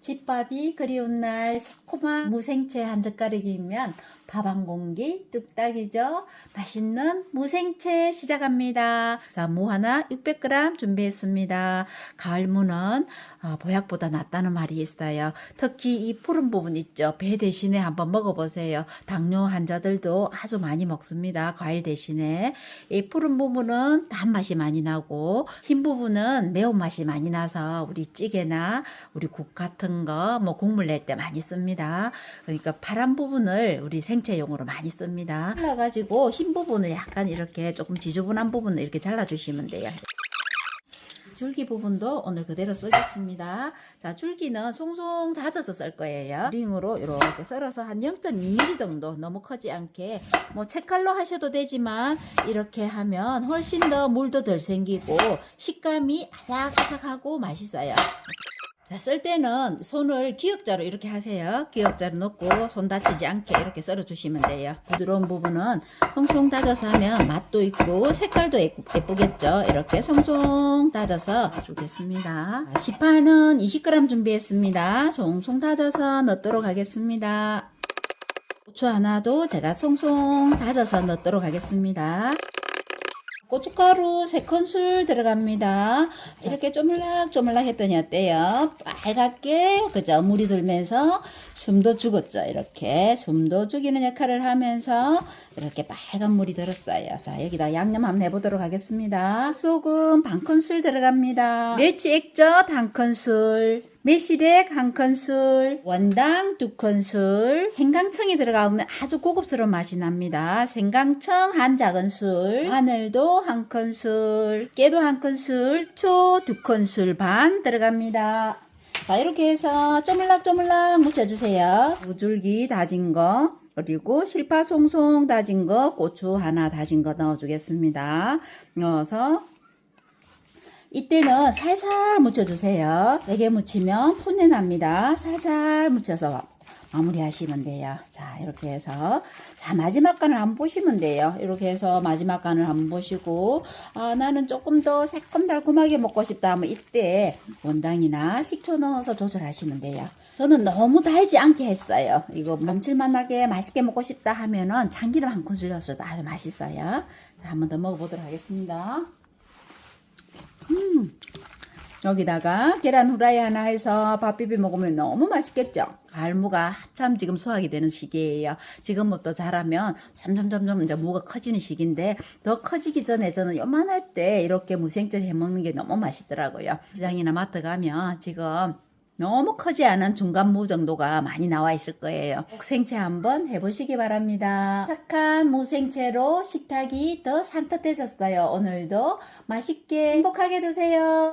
집밥이 그리운 날 새콤한 무생채 한 젓가락이면 밥 한 공기 뚝딱이죠. 맛있는 무생채 시작합니다. 자, 무 하나 600g 준비했습니다. 가을무는 어, 보약보다 낫다는 말이 있어요. 특히 이 푸른 부분 있죠. 배 대신에 한번 먹어보세요. 당뇨 환자들도 아주 많이 먹습니다. 과일 대신에. 이 푸른 부분은 단맛이 많이 나고 흰 부분은 매운맛이 많이 나서 우리 찌개나 우리 국 같은 거 뭐 국물 낼 때 많이 씁니다. 그러니까 파란 부분을 우리 생 채용으로 많이 씁니다. 잘라가지고 흰 부분을 약간 이렇게 조금 지저분한 부분을 이렇게 잘라주시면 돼요. 줄기 부분도 오늘 그대로 쓰겠습니다. 자, 줄기는 송송 다져서 쓸 거예요. 링으로 이렇게 썰어서 한 0.2mm 정도 너무 커지 않게 뭐 채칼로 하셔도 되지만 이렇게 하면 훨씬 더 물도 덜 생기고 식감이 아삭아삭하고 맛있어요. 자, 쓸 때는 손을 기역자로 이렇게 하세요. 기역자로 넣고 손 다치지 않게 이렇게 썰어 주시면 돼요. 부드러운 부분은 송송 다져서 하면 맛도 있고 색깔도 예쁘- 예쁘겠죠. 이렇게 송송 다져서 주겠습니다. 자, 시파는 20g 준비했습니다. 송송 다져서 넣도록 하겠습니다. 고추 하나도 제가 송송 다져서 넣도록 하겠습니다. 고춧가루 3큰술 들어갑니다. 이렇게 쪼물락쪼물락 했더니 어때요? 빨갛게 그죠? 물이 들면서 숨도 죽었죠. 이렇게 숨도 죽이는 역할을 하면서 이렇게 빨간 물이 들었어요. 자 여기다 양념 한번 해보도록 하겠습니다. 소금 반큰술 들어갑니다. 멸치 액젓 한 큰술 매실액 한 큰술, 원당 두 큰술, 생강청이 들어가면 아주 고급스러운 맛이 납니다. 생강청 한 작은 술, 마늘도 한 큰술, 깨도 한 큰술, 초 두 큰술 반 들어갑니다. 자, 이렇게 해서 쪼물락쪼물락 묻혀주세요. 무줄기 다진 거, 그리고 실파 송송 다진 거, 고추 하나 다진 거 넣어주겠습니다. 넣어서 이때는 살살 묻혀주세요. 세게 묻히면 풋내 납니다. 살살 묻혀서 마무리 하시면 돼요. 자, 이렇게 해서. 자, 마지막 간을 한번 보시면 돼요. 이렇게 해서 마지막 간을 한번 보시고, 아, 나는 조금 더 새콤달콤하게 먹고 싶다 하면 이때 원당이나 식초 넣어서 조절하시면 돼요. 저는 너무 달지 않게 했어요. 이거 감칠맛 나게 맛있게 먹고 싶다 하면은 참기름 한 큰술 넣어서도 아주 맛있어요. 자, 한 번 더 먹어보도록 하겠습니다. 여기다가 계란 후라이 하나 해서 밥 비벼 먹으면 너무 맛있겠죠? 갈무가 한참 지금 수확이 되는 시기예요. 지금부터 자라면 점점 점점 이제 무가 커지는 시기인데 더 커지기 전에 저는 요만할 때 이렇게 무생채 해 먹는 게 너무 맛있더라고요. 시장이나 마트 가면 지금 너무 커지 않은 중간 무 정도가 많이 나와 있을 거예요. 꼭 생채 한번 해보시기 바랍니다. 착한 무생채로 식탁이 더 산뜻해졌어요. 오늘도 맛있게 행복하게 드세요.